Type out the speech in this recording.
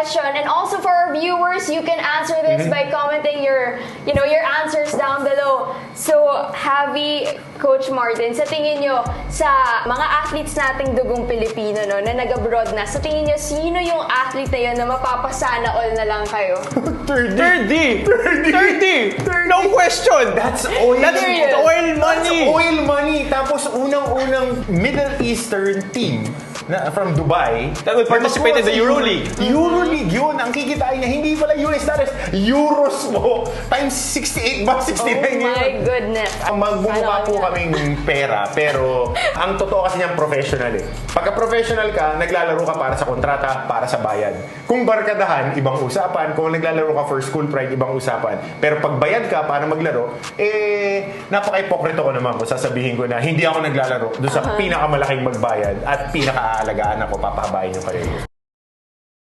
question. And also for our viewers, you can answer this Mm-hmm. by commenting your, you know, your answers down below. So, Javi, Coach Martin, sa tingin nyo, sa mga athletes nating dugong Pilipino, no, na nag-abroad na, sa tingin nyo, sino yung athlete na yun na mapapasana all na lang kayo? 30! 30! No question! That's oil. That's oil money! That's oil Tapos unang-unang Middle Eastern team na from Dubai. That will participate in the EuroLeague. EuroLeague yun. Ang kikitain niya, hindi pala US dollars, euros mo. Times 68 ba? 69 Oh yun. my goodness. Ang magmumukha po kaming pera, pero ang totoo kasi niyang professional eh. Pagka professional ka, naglalaro ka para sa kontrata, para sa bayad. Kung barkadahan, ibang usapan. Kung naglalaro ka for school pride, ibang usapan. Pero pag bayad ka para maglaro, eh, napaka-ipokrito ko naman kung sasabihin ko na hindi ako naglalaro doon sa pinakamalaking magbayad at pinaka-aalagaan ako, papahabayin yung career.